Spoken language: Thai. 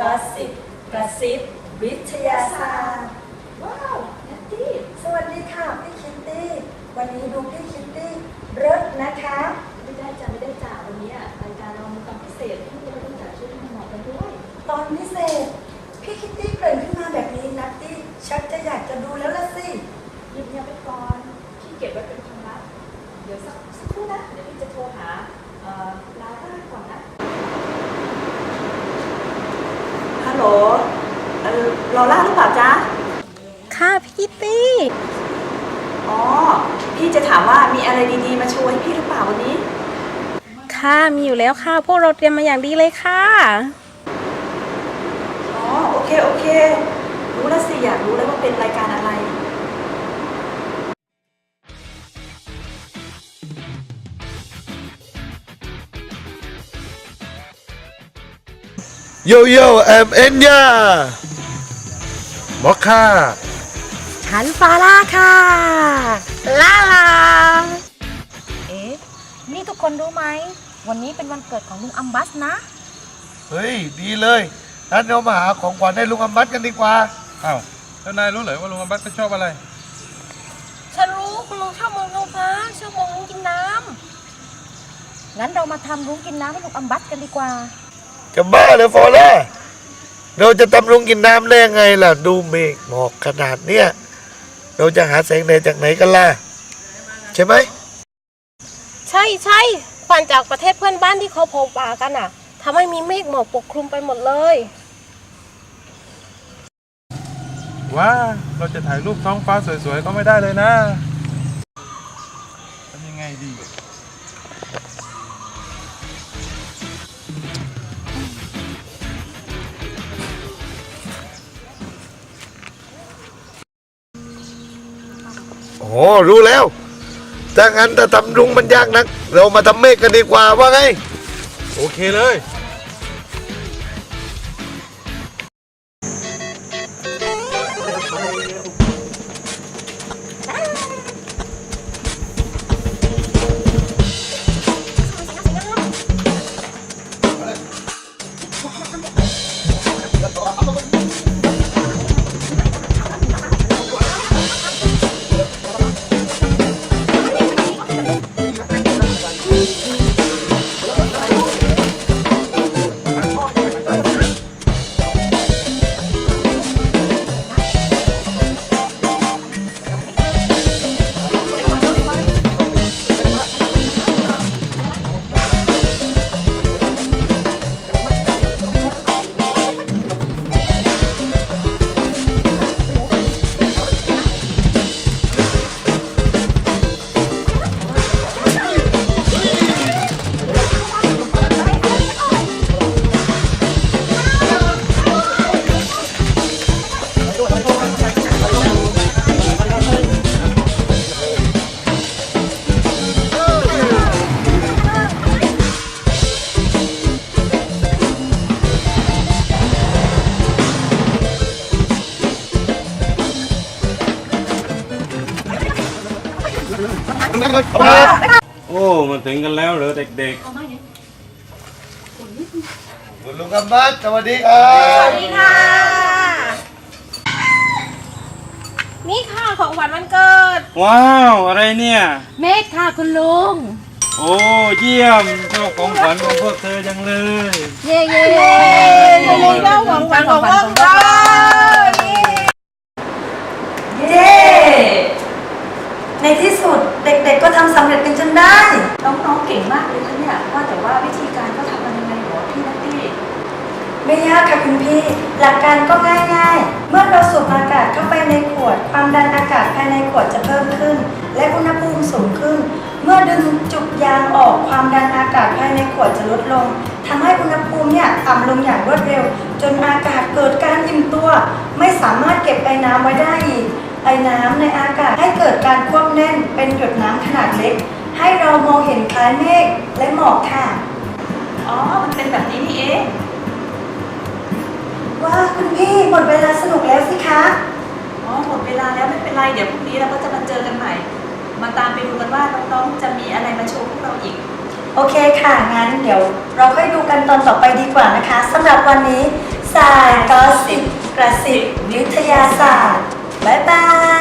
กอสิบกระซิบวิทยาศาสตร์ ว้าวนัตตี้สวัสดีค่ะพี่คิตตี้ วันนี้ดูพี่คิตตี้เริศนะคะไม่ได้จ้ะวันนี้รายการเรามีความพิเศษที่เราต้องจัดช่วยทำหมอกันด้วย ตอนพิเศษ พี่คิตตี้เกริ่นขึ้นมาแบบนี้นัตตี้ชักจะอยากจะดูแล้วละสิ หยิบเนี่ยไปก่อนพี่เก็บไว้เป็นความลับเดี๋ยวสักสักครู่นะ เดี๋ยวพี่จะโทรหาเอ่อลาต้าก่อนนะ ฮัล โหลเออลอล่าหรือเปล่าจ๊ะ ค่ะพี่กิตตี้ อ๋อ พี่จะถามว่ามีอะไรดีๆ มาโชว์ให้พี่หรือเปล่าวันนี้ ค่ะมีอยู่แล้วค่ะ พวกเราเตรียมมาอย่างดีเลยค่ะ อ๋อ โอเค โอเค รู้แล้วสิ อยากรู้แล้วว่าเป็นรายการอะไร Yo yo I'm Enya มอคค่าฉันฟาร่าค่ะลาลาเอ๊ะนี่ทุกคนรู้ไหม วันนี้เป็นวันเกิดของลุงอัมบัสนะ เฮ้ย ดีเลยงั้นเรามาหาของขวัญให้ลุงอมบัตกันดีกว่า อ้าวแล้วนายรู้เหรอว่าลุงอัมบัตเขาชอบอะไร ฉันรู้คุณลุงชอบมองลงฟ้าชอบมองลุงกินน้ำงั้นเรามาทำลุงกินน้ำให้ลุงอัมบัสกันดีกว่า จะบ้าเลยฟอล่าเราจะทำลุงกินน้ำได้ยังไงล่ะ ดูเมฆหมอกขนาดเนี้ยเราจะหาแสงแดดจากไหนกันล่ะ ใช่ไหม ใช่ใช่ควันจากประเทศเพื่อนบ้านที่เขาเผาป่ากันอะทำให้มีเมฆหมอกปกคลุมไปหมดเลย ว้าเราจะถ่ายรูปท้องฟ้าสวยๆ ก็ไม่ได้เลยนะทำยังไงดี อ๋อรู้แล้ว ถ้างั้นถ้าทำรุงมันยากนัก เรามาทำเมฆกันดีกว่าว่าไง โอเคเลย โอ้มันถึงกันแล้วเหรอเด็กคุณลุงอมบัตสวัสดีครับนี่ค่ะของหวานวันเกิดๆว้าวอะไรเนี่ย เมฆค่ะคุณลุง โอ้เยี่ยมชอบของขวัญของพวกเธอจังเลย เย้เย้เย้ลุงเจ้าของขวัญของพวกเรา เย้ ใน ที่สุดเด็กๆก็ทำสำเร็จกันจนได้ น้องๆเก่งมากเลยคะเนี่ยว่าแต่ว่าวิธีการเขาทำกันยังไงหรอพี่นัตตี้ไม่ยากค่ะคุณพี่ หลักการก็ง่ายๆ เมื่อเราสูบอากาศเข้าไปในขวด ความดันอากาศภายในขวดจะเพิ่มขึ้น และอุณหภูมิสูงขึ้น เมื่อดึงจุกยางออกความดันอากาศภายในขวดจะลดลงทำให้อุณหภูมิเนี่ยต่ำลงอย่างรวดเร็ว จนอากาศเกิดการอิ่มตัว ไม่สามารถเก็บไอ้น้ำไว้ได้อีก ไอ้น้ำในอากาศให้เกิดการควบแน่นเป็นหยดน้ำขนาดเล็ก ให้เรามองเห็นคล้ายเมฆและหมอกค่ะ อ๋อ มันเป็นแบบนี้นี่เองว่าคุณพี่หมดเวลาสนุกแล้วสิคะ อ๋อ หมดเวลาแล้วไม่เป็นไร เดี๋ยวพรุ่งนี้เราก็จะมาเจอกันใหม่ มาตามไปดูกันว่าน้องๆจะมีอะไรมาโชว์พวกเราอีก โอเคค่ะ งั้นเดี๋ยวเราค่อยดูกันตอนต่อไปดีกว่านะคะสำหรับวันนี้สายก็สิบกระสิบวิทยาศาสตร์ บ๊ายบาย